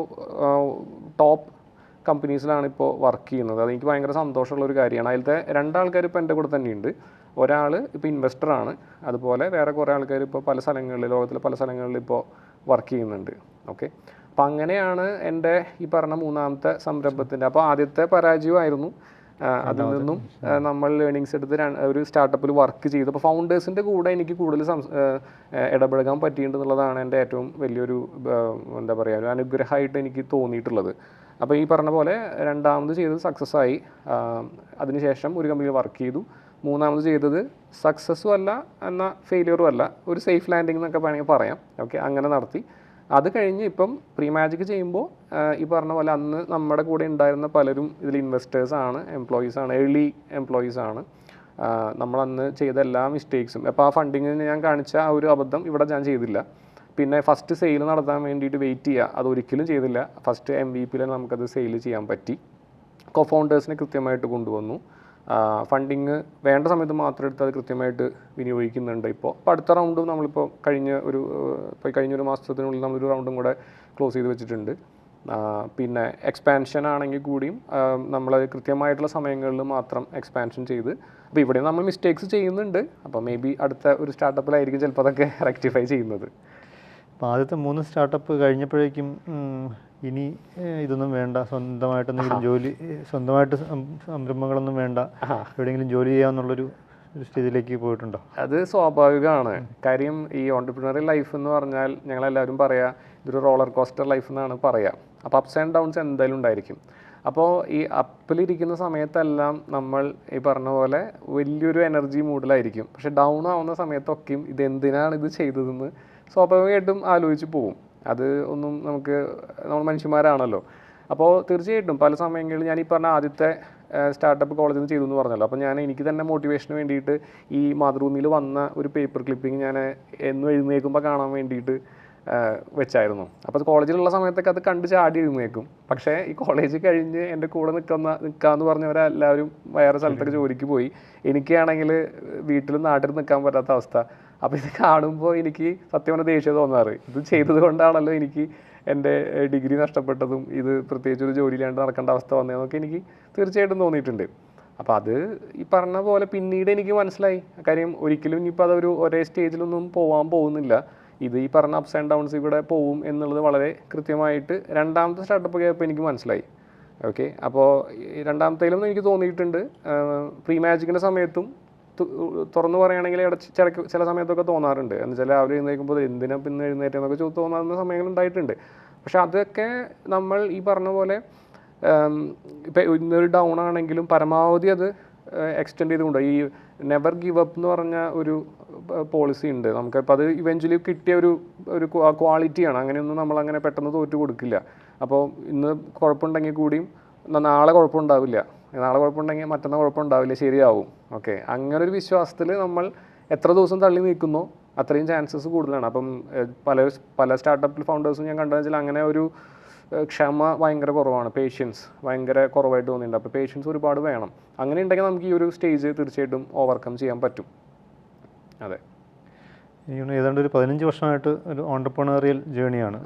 ടോപ്പ് കമ്പനീസിലാണ് ഇപ്പോൾ വർക്ക് ചെയ്യുന്നത്. അത് എനിക്ക് ഭയങ്കര സന്തോഷമുള്ള ഒരു കാര്യമാണ്. അതിലത്തെ രണ്ടാൾക്കാർ ഇപ്പോൾ എന്റെ കൂടെ തന്നെയുണ്ട്. ഒരാൾ ഇപ്പോൾ ഇൻവെസ്റ്ററാണ് അതുപോലെ വേറെ കുറേ ആൾക്കാർ ഇപ്പോൾ പല സ്ഥലങ്ങളിൽ ലോകത്തിലെ പല സ്ഥലങ്ങളിൽ ഇപ്പോൾ വർക്ക് ചെയ്യുന്നുണ്ട്. ഓക്കെ അപ്പം അങ്ങനെയാണ് എന്റെ ഈ പറഞ്ഞ മൂന്നാമത്തെ സംരംഭത്തിന്റെ അപ്പോൾ ആദ്യത്തെ പരാജയമായിരുന്നു. അതിൽ നിന്നും നമ്മൾ ലേണിങ്സ് എടുത്ത് ഒരു സ്റ്റാർട്ടപ്പിൽ വർക്ക് ചെയ്തു. അപ്പോൾ ഫൗണ്ടേഴ്സിന്റെ കൂടെ എനിക്ക് കൂടുതൽ സംസ് ആ, ഇടപഴകാൻ പറ്റിയിട്ടുള്ളതാണ് എന്റെ ഏറ്റവും വലിയൊരു എന്താ പറയുക ഒരു അനുഗ്രഹമായിട്ട് എനിക്ക് തോന്നിയിട്ടുള്ളത്. അപ്പോൾ ഈ പറഞ്ഞ പോലെ രണ്ടാമത് ചെയ്തത് സക്സസ് ആയി. അതിനുശേഷം ഒരു കമ്പനിയിൽ വർക്ക് ചെയ്തു. മൂന്നാമത് ചെയ്തത് സക്സസ്സും അല്ല എന്നാൽ ഫെയിലിയറും അല്ല. ഒരു സേഫ് ലാൻഡിംഗ് എന്നൊക്കെ വേണമെങ്കിൽ പറയാം. ഓക്കെ അങ്ങനെ നടത്തി. അത് കഴിഞ്ഞ് ഇപ്പം പ്രീ മാജിക് ചെയ്യുമ്പോൾ ഈ പറഞ്ഞ പോലെ അന്ന് നമ്മുടെ കൂടെ ഉണ്ടായിരുന്ന പലരും ഇതിൽ ഇൻവെസ്റ്റേഴ്സ് ആണ് ഏർലി എംപ്ലോയീസ് ആണ്. ആ, നമ്മളന്ന് ചെയ്ത എല്ലാ മിസ്റ്റേക്സും അപ്പോൾ ആ ഫണ്ടിങ്ങിന് ഞാൻ കാണിച്ച ആ ഒരു അബദ്ധം ഇവിടെ ഞാൻ ചെയ്തില്ല. പിന്നെ ഫസ്റ്റ് സെയിൽ നടത്താൻ വേണ്ടിയിട്ട് വെയിറ്റ് ചെയ്യുക അത് ഒരിക്കലും ചെയ്തില്ല. ഫസ്റ്റ് എം വി പിയിൽ നമുക്കത് സെയിൽ ചെയ്യാൻ പറ്റി. കൊഫൗണ്ടേഴ്സിനെ കൃത്യമായിട്ട് കൊണ്ടുവന്നു. ഫണ്ടിങ് വേണ്ട സമയത്ത് മാത്രം എടുത്ത് അത് കൃത്യമായിട്ട് വിനിയോഗിക്കുന്നുണ്ട് ഇപ്പോൾ. അപ്പോൾ അടുത്ത റൗണ്ടും നമ്മളിപ്പോൾ കഴിഞ്ഞ ഒരു ഇപ്പോൾ കഴിഞ്ഞ ഒരു മാസത്തിനുള്ളിൽ നമ്മളൊരു റൗണ്ടും കൂടെ ക്ലോസ് ചെയ്ത് വെച്ചിട്ടുണ്ട്. പിന്നെ എക്സ്പാൻഷൻ ആണെങ്കിൽ കൂടിയും നമ്മൾ കൃത്യമായിട്ടുള്ള സമയങ്ങളിൽ മാത്രം എക്സ്പാൻഷൻ ചെയ്ത് അപ്പോൾ ഇവിടെ നമ്മൾ മിസ്റ്റേക്സ് ചെയ്യുന്നുണ്ട്. അപ്പോൾ മേ ബി അടുത്ത ഒരു സ്റ്റാർട്ടപ്പിലായിരിക്കും ചിലപ്പോൾ അതൊക്കെ റെക്ടിഫൈ ചെയ്യുന്നത്. അപ്പോൾ ആദ്യത്തെ മൂന്ന് സ്റ്റാർട്ടപ്പ് കഴിഞ്ഞപ്പോഴേക്കും ഇനി ഇതൊന്നും വേണ്ട. സ്വന്തമായിട്ട് എന്തെങ്കിലും ജോലി സ്വന്തമായിട്ട് സംരംഭങ്ങളൊന്നും വേണ്ട. എവിടെയെങ്കിലും ജോലി ചെയ്യാന്നുള്ളൊരു സ്റ്റേജിലേക്ക് പോയിട്ടുണ്ടോ? അത് സ്വാഭാവികമാണ്. കാര്യം ഈ ഓണ്ടർപ്രിനറി ലൈഫ് എന്ന് പറഞ്ഞാൽ ഞങ്ങളെല്ലാവരും പറയാ ഇതൊരു റോളർ കോസ്റ്റർ ലൈഫ് എന്നാണ് പറയാ. അപ്പോൾ അപ്സ് ആൻഡ് ഡൗൺസ് എന്തായാലും ഉണ്ടായിരിക്കും. അപ്പോൾ ഈ അപ്പിലിരിക്കുന്ന സമയത്തെല്ലാം നമ്മൾ ഈ പറഞ്ഞ പോലെ വലിയൊരു എനർജി മൂഡിലായിരിക്കും. പക്ഷെ ഡൗൺ ആവുന്ന സമയത്തൊക്കെയും ഇത് എന്തിനാണ് ഇത് ചെയ്തതെന്ന് സ്വാഭാവികമായിട്ടും ആലോചിച്ച് പോകും അത് ഒന്നും നമുക്ക് നമ്മൾ മനുഷ്യന്മാരാണല്ലോ. അപ്പോൾ തീർച്ചയായിട്ടും പല സമയങ്ങളിൽ ഞാൻ ഈ പറഞ്ഞ ആദ്യത്തെ സ്റ്റാർട്ടപ്പ് കോളേജിൽ നിന്ന് ചെയ്തു എന്ന് പറഞ്ഞല്ലോ. അപ്പോൾ ഞാൻ എനിക്ക് തന്നെ മോട്ടിവേഷന് വേണ്ടിയിട്ട് ഈ മാതൃഭൂമിയിൽ വന്ന ഒരു പേപ്പർ ക്ലിപ്പിംഗ് ഞാൻ എന്നും എഴുന്നേൽക്കുമ്പോൾ കാണാൻ വേണ്ടിയിട്ട് വെച്ചായിരുന്നു. അപ്പോൾ അത് കോളേജിലുള്ള സമയത്തൊക്കെ അത് കണ്ട് ചാടി എഴുന്നേക്കും പക്ഷേ ഈ കോളേജ് കഴിഞ്ഞ് എന്റെ കൂടെ നിൽക്കുന്ന നിൽക്കാമെന്ന് പറഞ്ഞവരെല്ലാവരും വേറെ സ്ഥലത്തൊക്കെ ജോലിക്ക് പോയി. എനിക്കാണെങ്കിൽ വീട്ടിലും നാട്ടിൽ നിൽക്കാൻ പറ്റാത്ത അവസ്ഥ. അപ്പോൾ ഇത് കാണുമ്പോൾ എനിക്ക് സത്യം പറഞ്ഞ ദേഷ്യം തോന്നാറ്. ഇത് ചെയ്തത് കൊണ്ടാണല്ലോ എനിക്ക് എന്റെ ഡിഗ്രി നഷ്ടപ്പെട്ടതും ഇത് പ്രത്യേകിച്ച് ഒരു ജോലിയിലാണ്ട് നടക്കേണ്ട അവസ്ഥ വന്നതെന്നൊക്കെ എനിക്ക് തീർച്ചയായിട്ടും തോന്നിയിട്ടുണ്ട്. അപ്പോൾ അത് ഈ പറഞ്ഞ പോലെ പിന്നീട് എനിക്ക് മനസ്സിലായി. കാര്യം ഒരിക്കലും ഇനിയിപ്പോൾ അതൊരു ഒരേ സ്റ്റേജിലൊന്നും പോകാൻ പോകുന്നില്ല. ഇത് ഈ പറഞ്ഞ അപ്സ് ആൻഡ് ഡൗൺസ് ഇവിടെ പോവും എന്നുള്ളത് വളരെ കൃത്യമായിട്ട് രണ്ടാമത്തെ സ്റ്റാർട്ടപ്പ് കേൾപ്പോൾ എനിക്ക് മനസ്സിലായി. ഓക്കെ അപ്പോൾ രണ്ടാമത്തേലും എനിക്ക് തോന്നിയിട്ടുണ്ട്. പ്രീ മാജിക്കിന്റെ സമയത്തും തുറന്നു പറയുകയാണെങ്കിൽ ചില ചില സമയത്തൊക്കെ തോന്നാറുണ്ട്. എന്ന് വെച്ചാൽ രാവിലെ എഴുന്നേൽക്കുമ്പോൾ എന്തിനാ പിന്നെ എഴുന്നേറ്റെന്നൊക്കെ ചോ- തോന്നാവുന്ന സമയങ്ങൾ ഉണ്ടായിട്ടുണ്ട്. പക്ഷെ അതൊക്കെ നമ്മൾ ഈ പറഞ്ഞ പോലെ ഇപ്പം ഇന്നൊരു ഡൗൺ ആണെങ്കിലും പരമാവധി അത് എക്സ്റ്റെൻഡ് ചെയ്തുകൊണ്ട് ഈ നെവർ ഗിവ് അപ്പ് എന്ന് പറഞ്ഞ ഒരു പോളിസി ഉണ്ട്. നമുക്ക് അപ്പോൾ അത് ഇവഞ്ച്വലി കിട്ടിയ ഒരു ഒരു ക്വാളിറ്റിയാണ് അങ്ങനെയൊന്നും നമ്മൾ അങ്ങനെ പെട്ടെന്ന് തോറ്റു കൊടുക്കില്ല. അപ്പോൾ ഇന്ന് കുഴപ്പമുണ്ടെങ്കിൽ കൂടിയും നാളെ കുഴപ്പമുണ്ടാവില്ല. നാളെ കുഴപ്പമുണ്ടെങ്കിൽ മറ്റന്നാൾ കുഴപ്പമുണ്ടാവില്ല ശരിയാവും. ഓക്കെ അങ്ങനെ ഒരു വിശ്വാസത്തിൽ നമ്മൾ എത്ര ദിവസം തള്ളി നിൽക്കുന്നോ അത്രയും ചാൻസസ് കൂടുതലാണ്. അപ്പം പല പല സ്റ്റാർട്ടപ്പിൽ ഫൗണ്ടേഴ്സും ഞാൻ കണ്ടതെന്ന് വെച്ചാൽ അങ്ങനെ ഒരു ക്ഷമ ഭയങ്കര കുറവാണ്. പേഷ്യൻസ് ഭയങ്കര കുറവായിട്ട് തോന്നിയിട്ടുണ്ട്. അപ്പോൾ പേഷ്യൻസ് ഒരുപാട് വേണം. അങ്ങനെ ഉണ്ടെങ്കിൽ നമുക്ക് ഈ ഒരു സ്റ്റേജ് തീർച്ചയായിട്ടും ഓവർകം ചെയ്യാൻ പറ്റും. അതെ. എനിക്ക് ഏതാണ്ട് ഒരു പതിനഞ്ച് വർഷമായിട്ട് ഒരു ഓണ്ടർപ്രണറിയൽ ജേണിയാണ്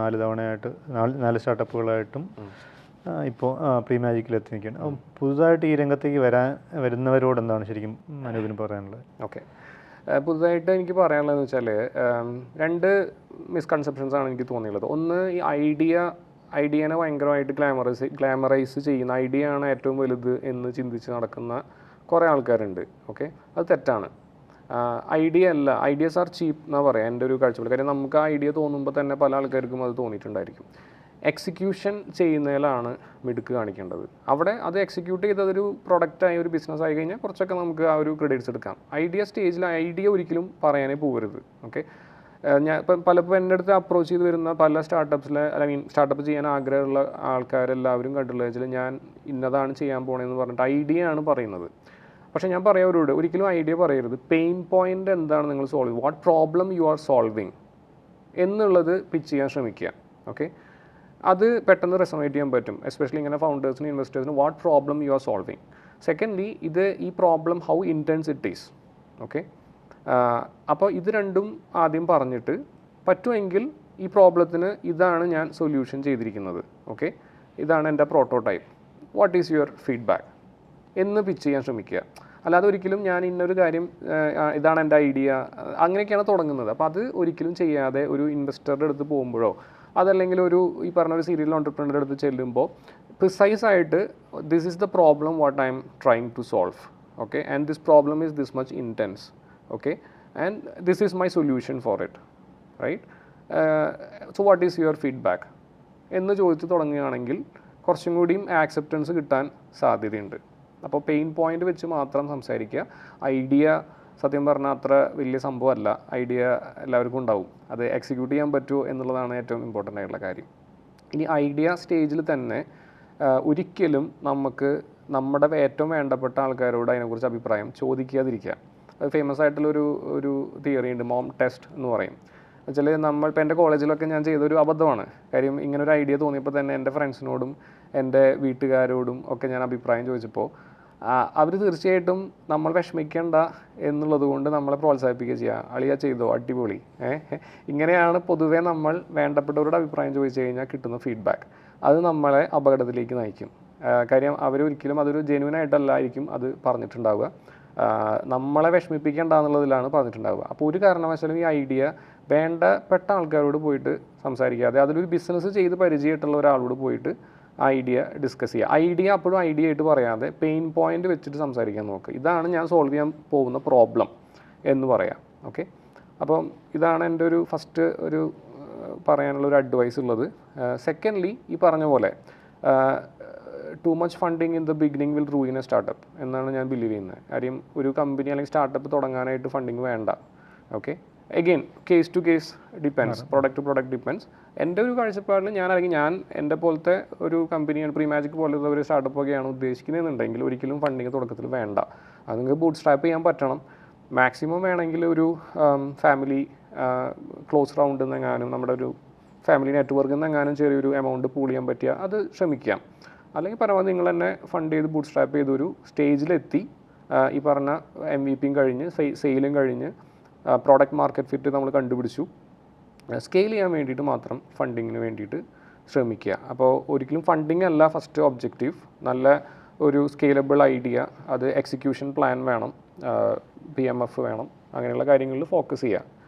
നാല് തവണയായിട്ട് നാല് നാല് സ്റ്റാർട്ടപ്പുകളായിട്ടും ഇപ്പോൾ പ്രീ മാജിക്കിൽ എത്തി നിൽക്കുകയാണ് അപ്പം പുതുതായിട്ട് ഈ രംഗത്തേക്ക് വരാൻ വരുന്നവരോട് എന്താണ് ശരിക്കും അനൂപിന് പറയാനുള്ളത്? ഓക്കെ. പുതുതായിട്ട് എനിക്ക് പറയാനുള്ളതെന്ന് വെച്ചാൽ രണ്ട് മിസ്കൺസെപ്ഷൻസ് ആണ് എനിക്ക് തോന്നിയുള്ളത്. ഒന്ന് ഈ ഐഡിയ ഐഡിയനെ ഭയങ്കരമായിട്ട് ഗ്ലാമറൈസ് ഗ്ലാമറൈസ് ചെയ്യുന്ന ഐഡിയ ആണ് ഏറ്റവും വലുത് എന്ന് ചിന്തിച്ച് നടക്കുന്ന കുറേ ആൾക്കാരുണ്ട്. ഓക്കെ? അത് തെറ്റാണ്. ഐഡിയ അല്ല ഐഡിയസ് ആർ ചീപ്പ് എന്നാണ് പറയാം എന്റെ ഒരു കാഴ്ചപ്പാട്. കാര്യം നമുക്ക് ആ ഐഡിയ തോന്നുമ്പോൾ തന്നെ പല ആൾക്കാർക്കും അത് തോന്നിയിട്ടുണ്ടായിരിക്കും. എക്സിക്യൂഷൻ ചെയ്യുന്നതിലാണ് മിടുക്ക് കാണിക്കേണ്ടത്. അവിടെ അത് എക്സിക്യൂട്ട് ചെയ്തതൊരു പ്രൊഡക്റ്റായി ഒരു ബിസിനസ് ആയി കഴിഞ്ഞാൽ കുറച്ചൊക്കെ നമുക്ക് ആ ഒരു ക്രെഡിറ്റ്സ് എടുക്കാം. ഐഡിയ സ്റ്റേജിൽ ഐഡിയ ഒരിക്കലും പറയാനേ പോകരുത്. ഓക്കെ ഞാൻ ഇപ്പം പലപ്പോൾ എന്റെ അടുത്ത് അപ്രോച്ച് ചെയ്ത് വരുന്ന പല സ്റ്റാർട്ടപ്സിലെ ഐ മീൻ സ്റ്റാർട്ടപ്പ് ചെയ്യാൻ ആഗ്രഹമുള്ള ആൾക്കാരെല്ലാവരും കണ്ടിട്ടുള്ള വെച്ചാൽ ഞാൻ ഇന്നതാണ് ചെയ്യാൻ പോണതെന്ന് പറഞ്ഞിട്ട് ഐഡിയ ആണ് പറയുന്നത്. പക്ഷേ ഞാൻ പറയാവരോട് ഒരിക്കലും ഐഡിയ പറയരുത്. പെയിൻ പോയിന്റ് എന്താണ് നിങ്ങൾ solve what problem you are solving എന്നുള്ളത് പിച്ച് ചെയ്യാൻ ശ്രമിക്കുക. ഓക്കെ അത് പെട്ടെന്ന് റെസണേറ്റ് ചെയ്യാൻ പറ്റും എസ്പെഷ്യലി ഇങ്ങനെ ഫൗണ്ടേഴ്സിനും ഇൻവെസ്റ്റേഴ്സിനും what problem you are solving secondly ഇത് ഈ problem how intense it is okay അപ്പോൾ ഇത് രണ്ടും ആദ്യം പറഞ്ഞിട്ട് പറ്റുമെങ്കിൽ ഈ പ്രോബ്ലത്തിന് ഇതാണ് ഞാൻ സൊല്യൂഷൻ ചെയ്തിരിക്കുന്നത്. ഓക്കെ ഇതാണ് എന്റെ prototype what is your feedback എന്ന് പിച്ച് ചെയ്യാൻ ശ്രമിക്കുക. അല്ലാതെ ഒരിക്കലും ഞാൻ ഇന്നൊരു കാര്യം ഇതാണ് എന്റെ ഐഡിയ അങ്ങനെയൊക്കെയാണ് തുടങ്ങുന്നത്. അപ്പോൾ അത് ഒരിക്കലും ചെയ്യാതെ ഒരു ഇൻവെസ്റ്ററുടെ അടുത്ത് പോകുമ്പോഴോ അതല്ലെങ്കിൽ ഒരു ഈ പറഞ്ഞ ഒരു സീരിയൽ ഓണ്ടർപ്രണറുടെ അടുത്ത് ചെല്ലുമ്പോൾ പ്രിസൈസ് ആയിട്ട് this is the problem what I'm trying to solve okay and this problem is this much intense okay and this is my solution for it right so what is your feedback എന്ന് ചോദിച്ച് തുടങ്ങുകയാണെങ്കിൽ കുറച്ചും കൂടിയും acceptance കിട്ടാൻ സാധ്യതയുണ്ട്. അപ്പോൾ pain point വെച്ച് മാത്രം സംസാരിക്കുക. ഐഡിയ സത്യം പറഞ്ഞാൽ അത്ര വലിയ സംഭവമല്ല. ഐഡിയ എല്ലാവർക്കും ഉണ്ടാവും. അത് എക്സിക്യൂട്ട് ചെയ്യാൻ പറ്റുമോ എന്നുള്ളതാണ് ഏറ്റവും ഇമ്പോർട്ടന്റ് ആയിട്ടുള്ള കാര്യം. ഇനി ഐഡിയ സ്റ്റേജിൽ തന്നെ ഒരിക്കലും നമുക്ക് നമ്മുടെ ഏറ്റവും വേണ്ടപ്പെട്ട ആൾക്കാരോട് അതിനെക്കുറിച്ച് അഭിപ്രായം ചോദിക്കാതിരിക്കുക. അത് ഫേമസ് ആയിട്ടുള്ളൊരു ഒരു തിയറി ഉണ്ട് മോം ടെസ്റ്റ് എന്ന് പറയും. വെച്ചാൽ നമ്മൾ ഇപ്പോൾ എന്റെ കോളേജിലൊക്കെ ഞാൻ ചെയ്തൊരു അബദ്ധമാണ്. കാര്യം ഇങ്ങനെ ഒരു ഐഡിയ തോന്നിയപ്പോൾ തന്നെ എന്റെ ഫ്രണ്ട്സിനോടും എന്റെ വീട്ടുകാരോടും ഒക്കെ ഞാൻ അഭിപ്രായം ചോദിച്ചപ്പോൾ അവർ തീർച്ചയായിട്ടും നമ്മൾ വിഷമിക്കേണ്ട എന്നുള്ളത് കൊണ്ട് നമ്മളെ പ്രോത്സാഹിപ്പിക്കുക ചെയ്യുക അളിയ ചെയ്തോ അടിപൊളി. ഇങ്ങനെയാണ് പൊതുവേ നമ്മൾ വേണ്ടപ്പെട്ടവരുടെ അഭിപ്രായം ചോദിച്ചു കഴിഞ്ഞാൽ കിട്ടുന്ന ഫീഡ്ബാക്ക് അത് നമ്മളെ അപകടത്തിലേക്ക് നയിക്കും. കാര്യം അവർ ഒരിക്കലും അതൊരു ജെന്യൂൻ ആയിട്ടല്ലായിരിക്കും അത് പറഞ്ഞിട്ടുണ്ടാവുക. നമ്മളെ വിഷമിപ്പിക്കേണ്ട എന്നുള്ളതിലാണ് പറഞ്ഞിട്ടുണ്ടാവുക. അപ്പോൾ ഒരു കാരണവശാലും ഈ ഐഡിയ വേണ്ടപ്പെട്ട ആൾക്കാരോട് പോയിട്ട് സംസാരിക്കാതെ അതിലൊരു ബിസിനസ് ചെയ്ത് പരിചയമായിട്ടുള്ള ഒരാളോട് പോയിട്ട് ഐഡിയ ഡിസ്കസ് ചെയ്യുക. ഐഡിയ അപ്പോഴും ഐഡിയ ആയിട്ട് പറയാതെ പെയിൻ പോയിന്റ് വെച്ചിട്ട് സംസാരിക്കാൻ നോക്കുക ഇതാണ് ഞാൻ സോൾവ് ചെയ്യാൻ പോകുന്ന പ്രോബ്ലം എന്ന് പറയാം. ഓക്കെ അപ്പം ഇതാണ് എന്റെ ഒരു ഫസ്റ്റ് ഒരു പറയാനുള്ള ഒരു അഡ്വൈസ് ഉള്ളത്. സെക്കൻഡ്ലി ഈ പറഞ്ഞ പോലെ too much funding in the beginning will ruin a startup എന്നാണ് ഞാൻ ബിലീവ് ചെയ്യുന്നത്. കാര്യം ഒരു കമ്പനി അല്ലെങ്കിൽ സ്റ്റാർട്ടപ്പ് തുടങ്ങാനായിട്ട് ഫണ്ടിങ് വേണ്ട. Okay again case to case depends product to product depends എന്റെ ഒരു കാഴ്ചപ്പാടിൽ ഞാൻ അല്ലെങ്കിൽ ഞാൻ എന്റെ പോലത്തെ ഒരു കമ്പനിയാണ് പ്രീമാജിക് പോലത്തെ ഒരു സ്റ്റാർട്ടപ്പ് ഒക്കെയാണ് ഉദ്ദേശിക്കുന്നതെന്നുണ്ടെങ്കിൽ ഒരിക്കലും ഫണ്ടിങ് തുടക്കത്തിൽ വേണ്ട. അത് നിങ്ങൾക്ക് ബൂട്ട് സ്ട്രാപ്പ് ചെയ്യാൻ പറ്റണം. മാക്സിമം വേണമെങ്കിൽ ഒരു ഫാമിലി ക്ലോസ് റൗണ്ടിൽ നിന്നെങ്ങാനും നമ്മുടെ ഒരു ഫാമിലി നെറ്റ്വർക്കിൽ നിന്നെങ്ങാനും ചെറിയൊരു എമൗണ്ട് പൂൾ ചെയ്യാൻ പറ്റിയ അത് ശ്രമിക്കാം. അല്ലെങ്കിൽ പരമാവധി നിങ്ങൾ തന്നെ ഫണ്ട് ചെയ്ത് ബൂട്ട് സ്ട്രാപ്പ് ചെയ്തൊരു സ്റ്റേജിലെത്തി ഈ പറഞ്ഞ എം വി പിയും കഴിഞ്ഞ് സെയിലും കഴിഞ്ഞ് പ്രോഡക്റ്റ് മാർക്കറ്റ് ഫിറ്റ് നമ്മൾ കണ്ടുപിടിച്ചു. സ്കെയിൽ ചെയ്യാൻ വേണ്ടിയിട്ട് മാത്രം ഫണ്ടിങ്ങിന് വേണ്ടിയിട്ട് ശ്രമിക്കുക. അപ്പോൾ ഒരിക്കലും ഫണ്ടിങ് അല്ല ഫസ്റ്റ് ഒബ്ജക്റ്റീവ് നല്ല ഒരു സ്കെയിലബിൾ ഐഡിയ അത് എക്സിക്യൂഷൻ പ്ലാൻ വേണം. പി എം എഫ് വേണം. അങ്ങനെയുള്ള കാര്യങ്ങളിൽ ഫോക്കസ് ചെയ്യുക.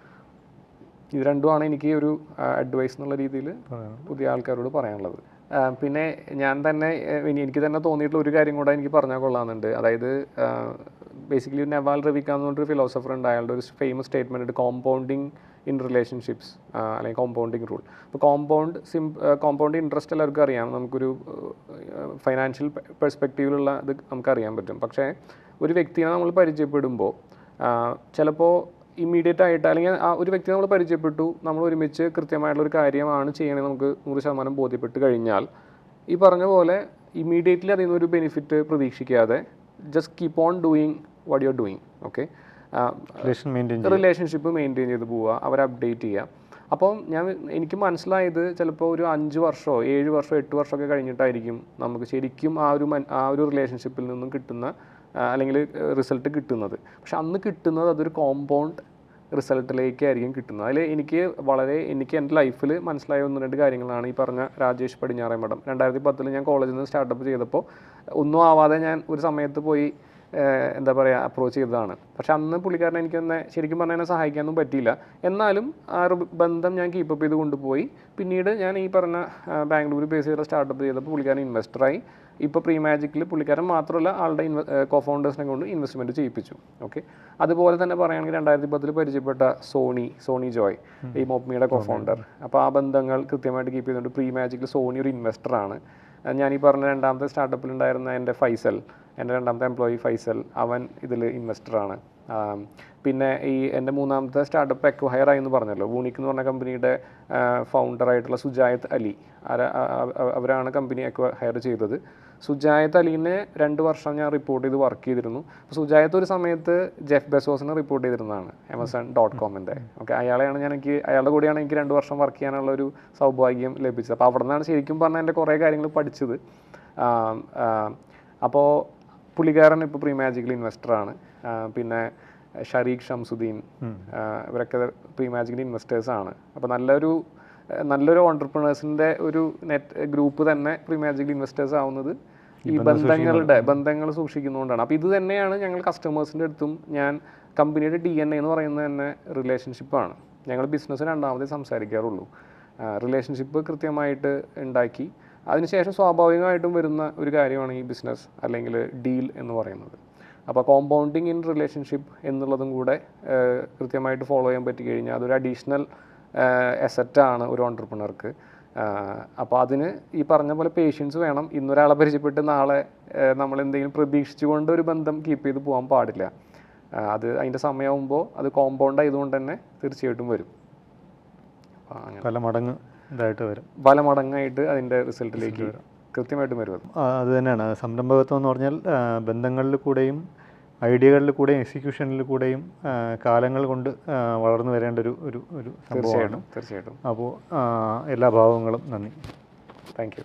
ഇത് രണ്ടുമാണ് എനിക്ക് ഒരു അഡ്വൈസ് എന്നുള്ള രീതിയിൽ പുതിയ ആൾക്കാരോട് പറയാനുള്ളത്. പിന്നെ ഞാൻ തന്നെ ഇനി എനിക്ക് തന്നെ തോന്നിയിട്ടുള്ള ഒരു കാര്യം കൂടെ എനിക്ക് പറഞ്ഞാൽ കൊള്ളാമെന്നുണ്ട്. അതായത് ബേസിക്കലി നെവാൽ റവിക്ക എന്ന് പറഞ്ഞൊരു ഫിലോസഫർ ഉണ്ട്. അയാളുടെ ഒരു ഫേമസ് സ്റ്റേറ്റ്മെന്റ് ഉണ്ട്. കോമ്പൗണ്ടിങ് ഇൻ റിലേഷൻഷിപ്സ് അല്ലെങ്കിൽ കോമ്പൗണ്ടിങ് റൂൾ അപ്പോൾ കോമ്പൗണ്ട് സിം കോമ്പൗണ്ട് ഇൻട്രസ്റ്റ് എല്ലാവർക്കും അറിയാം. നമുക്കൊരു ഫൈനാൻഷ്യൽ പെർസ്പെക്റ്റീവിലുള്ള ഇത് നമുക്കറിയാൻ പറ്റും. പക്ഷേ ഒരു വ്യക്തിയെ നമ്മൾ പരിചയപ്പെടുമ്പോൾ ചിലപ്പോൾ ഇമ്മീഡിയറ്റ് ആയിട്ട് അല്ലെങ്കിൽ ആ ഒരു വ്യക്തി നമ്മൾ പരിചയപ്പെട്ടു നമ്മൾ ഒരുമിച്ച് കൃത്യമായിട്ടുള്ള ഒരു കാര്യമാണ് ചെയ്യണമെന്ന് നമുക്ക് നൂറ് ശതമാനം ബോധ്യപ്പെട്ട് കഴിഞ്ഞാൽ ഈ പറഞ്ഞ പോലെ ഇമ്മീഡിയറ്റ്ലി അതിൽ നിന്നൊരു ബെനിഫിറ്റ് പ്രതീക്ഷിക്കാതെ just keep on doing what you are doing okay relationship maintain ചെയ്ത് പോവുക അവരെ അപ്ഡേറ്റ് ചെയ്യുക. അപ്പം ഞാൻ എനിക്ക് മനസ്സിലായത് ചിലപ്പോൾ ഒരു അഞ്ച് വർഷമോ ഏഴ് വർഷമോ എട്ട് വർഷമൊക്കെ കഴിഞ്ഞിട്ടായിരിക്കും നമുക്ക് ശരിക്കും ആ ഒരു ആ ഒരു റിലേഷൻഷിപ്പിൽ നിന്നും കിട്ടുന്ന അല്ലെങ്കിൽ റിസൾട്ട് കിട്ടുന്നത്. പക്ഷെ അന്ന് കിട്ടുന്നത് അതൊരു കോമ്പൗണ്ട് റിസൾട്ടിലേക്കായിരിക്കും കിട്ടുന്നത്. അതിൽ എനിക്ക് വളരെ എനിക്ക് എന്റെ ലൈഫിൽ മനസ്സിലായ ഒന്ന് രണ്ട് കാര്യങ്ങളാണ് ഈ പറഞ്ഞ രാജേഷ് പടിഞ്ഞാറേ മഠം രണ്ടായിരത്തി പത്തിൽ ഞാൻ കോളേജിൽ നിന്ന് സ്റ്റാർട്ടപ്പ് ചെയ്തപ്പോൾ ഒന്നും ആവാതെ ഞാൻ ഒരു സമയത്ത് പോയി എന്താ പറയുക അപ്രോച്ച് ചെയ്തതാണ്. പക്ഷെ അന്ന് പുള്ളിക്കാരനെ എനിക്കൊന്ന് ശരിക്കും പറഞ്ഞാൽ എന്നെ സഹായിക്കാനൊന്നും പറ്റിയില്ല. എന്നാലും ആ ഒരു ബന്ധം ഞാൻ കീപ്പപ്പ് ചെയ്ത് കൊണ്ടുപോയി. പിന്നീട് ഞാൻ ഈ പറഞ്ഞ ബാംഗ്ലൂർ ബേസ് ചെയ്ത സ്റ്റാർട്ടപ്പ് ചെയ്തപ്പോൾ പുള്ളിക്കാരൻ ഇൻവെസ്റ്ററായി ഇപ്പോൾ പ്രീ മാജിക്കിൽ പുള്ളിക്കാരൻ മാത്രമല്ല ആളുടെ ഇൻവെ കോ ഫൗണ്ടേഴ്സിനെ കൊണ്ട് ഇൻവെസ്റ്റ്മെന്റ് ചെയ്യിപ്പിച്ചു. ഓക്കെ അതുപോലെ തന്നെ പറയുകയാണെങ്കിൽ രണ്ടായിരത്തി പത്തിൽ പരിചയപ്പെട്ട സോണി സോണി ജോയ് ഈ മോപ്മിയുടെ കോ ഫൗണ്ടർ അപ്പോൾ ആ ബന്ധങ്ങൾ കൃത്യമായിട്ട് കീപ്പ് ചെയ്തുകൊണ്ട് പ്രീ മാജിക്കിൽ സോണി ഒരു ഇൻവെസ്റ്ററാണ് ഞാൻ ഈ പറഞ്ഞ രണ്ടാമത്തെ സ്റ്റാർട്ടപ്പിലുണ്ടായിരുന്ന എന്റെ ഫൈസൽ. എന്റെ രണ്ടാമത്തെ എംപ്ലോയി ഫൈസൽ അവൻ ഇതിൽ ഇൻവെസ്റ്ററാണ് പിന്നെ ഈ എന്റെ മൂന്നാമത്തെ സ്റ്റാർട്ടപ്പ് അക്വയർ ആയി എന്ന് പറഞ്ഞല്ലോ. വൂണിക് എന്ന് പറഞ്ഞ കമ്പനിയുടെ ഫൗണ്ടറായിട്ടുള്ള സുജായത്ത് അലി. അവരാണ് കമ്പനി അക്വയർ ചെയ്തത്. സുജായത്ത് അലീനെ രണ്ട് വർഷം ഞാൻ റിപ്പോർട്ട് ചെയ്ത് വർക്ക് ചെയ്തിരുന്നു. സുജായത്ത് ഒരു സമയത്ത് ജെഫ് ബെസോസിനെ റിപ്പോർട്ട് ചെയ്തിരുന്നതാണ് ആമസോൺ ഡോട്ട് കോമിന്റെ ഓക്കെ അയാളെയാണ് ഞാൻ എനിക്ക് അയാളുടെ കൂടെയാണ് എനിക്ക് രണ്ട് വർഷം വർക്ക് ചെയ്യാനുള്ള ഒരു സൗഭാഗ്യം ലഭിച്ചത്. അപ്പോൾ അവിടെ നിന്നാണ് ശരിക്കും പറഞ്ഞാൽ എന്റെ കുറേ കാര്യങ്ങൾ പഠിച്ചത്. അപ്പോൾ പുള്ളിക്കാരൻ ഇപ്പോൾ പ്രീ മാജിക്കൽ ഇൻവെസ്റ്ററാണ് പിന്നെ ഷരീഖ് ഷംസുദ്ദീൻ ഇവരൊക്കെ പ്രീ മാജിക്കൽ ഇൻവെസ്റ്റേഴ്സാണ് അപ്പോൾ നല്ലൊരു നല്ലൊരു ഓണ്ടർപ്രണേഴ്സിന്റെ ഒരു നെറ്റ് ഗ്രൂപ്പ് തന്നെ പ്രീ മാജിക്കൽ ഇൻവെസ്റ്റേഴ്സ് ആവുന്നത് ഈ ബന്ധങ്ങളുടെ ബന്ധങ്ങൾ സൂക്ഷിക്കുന്നതുകൊണ്ടാണ്. അപ്പോൾ ഇത് തന്നെയാണ് ഞങ്ങൾ കസ്റ്റമേഴ്സിന്റെ അടുത്തും ഞാൻ കമ്പനിയുടെ ഡി എൻ എ എന്ന് പറയുന്നത് തന്നെ റിലേഷൻഷിപ്പാണ് ഞങ്ങൾ ബിസിനസ് രണ്ടാമതേ സംസാരിക്കാറുള്ളൂ. റിലേഷൻഷിപ്പ് കൃത്യമായിട്ട് ഉണ്ടാക്കി. അതിനുശേഷം സ്വാഭാവികമായിട്ടും വരുന്ന ഒരു കാര്യമാണ് ഈ ബിസിനസ് അല്ലെങ്കിൽ ഡീൽ എന്ന് പറയുന്നത്. അപ്പോൾ കോമ്പൗണ്ടിങ് ഇൻ റിലേഷൻഷിപ്പ് എന്നുള്ളതും കൂടെ കൃത്യമായിട്ട് ഫോളോ ചെയ്യാൻ പറ്റി കഴിഞ്ഞാൽ അതൊരു അഡീഷണൽ എസറ്റാണ് ഒരു ഓണ്ടർപ്രണർക്ക് അപ്പോൾ അതിന് ഈ പറഞ്ഞ പോലെ പേഷ്യൻസ് വേണം. ഇന്നൊരാളെ പരിചയപ്പെട്ട് നാളെ നമ്മൾ എന്തെങ്കിലും പ്രതീക്ഷിച്ചുകൊണ്ട് ഒരു ബന്ധം കീപ്പ് ചെയ്ത് പോകാൻ പാടില്ല. അത് അതിന്റെ സമയമാകുമ്പോൾ അത് കോമ്പൗണ്ട് ആയതുകൊണ്ട് തന്നെ തീർച്ചയായിട്ടും വരും. പല മടങ്ങ് ഇതായിട്ട് വരും. പല മടങ്ങായിട്ട് അതിന്റെ റിസൾട്ടിലേക്ക് കൃത്യമായിട്ടും വരും അത്. തന്നെയാണ്. സംരംഭകത്വം എന്ന് പറഞ്ഞാൽ ബന്ധങ്ങളിൽ കൂടെയും ഐഡിയകളിൽ കൂടെയും എക്സിക്യൂഷനിൽ കൂടെയും കാലങ്ങൾ കൊണ്ട് വളർന്നു വരേണ്ട ഒരു ഒരു ഒരു സംഭവമാണ്. തീർച്ചയായിട്ടും തീർച്ചയായിട്ടും. അപ്പോൾ എല്ലാ ഭാവങ്ങളും നന്ദി. Thank you.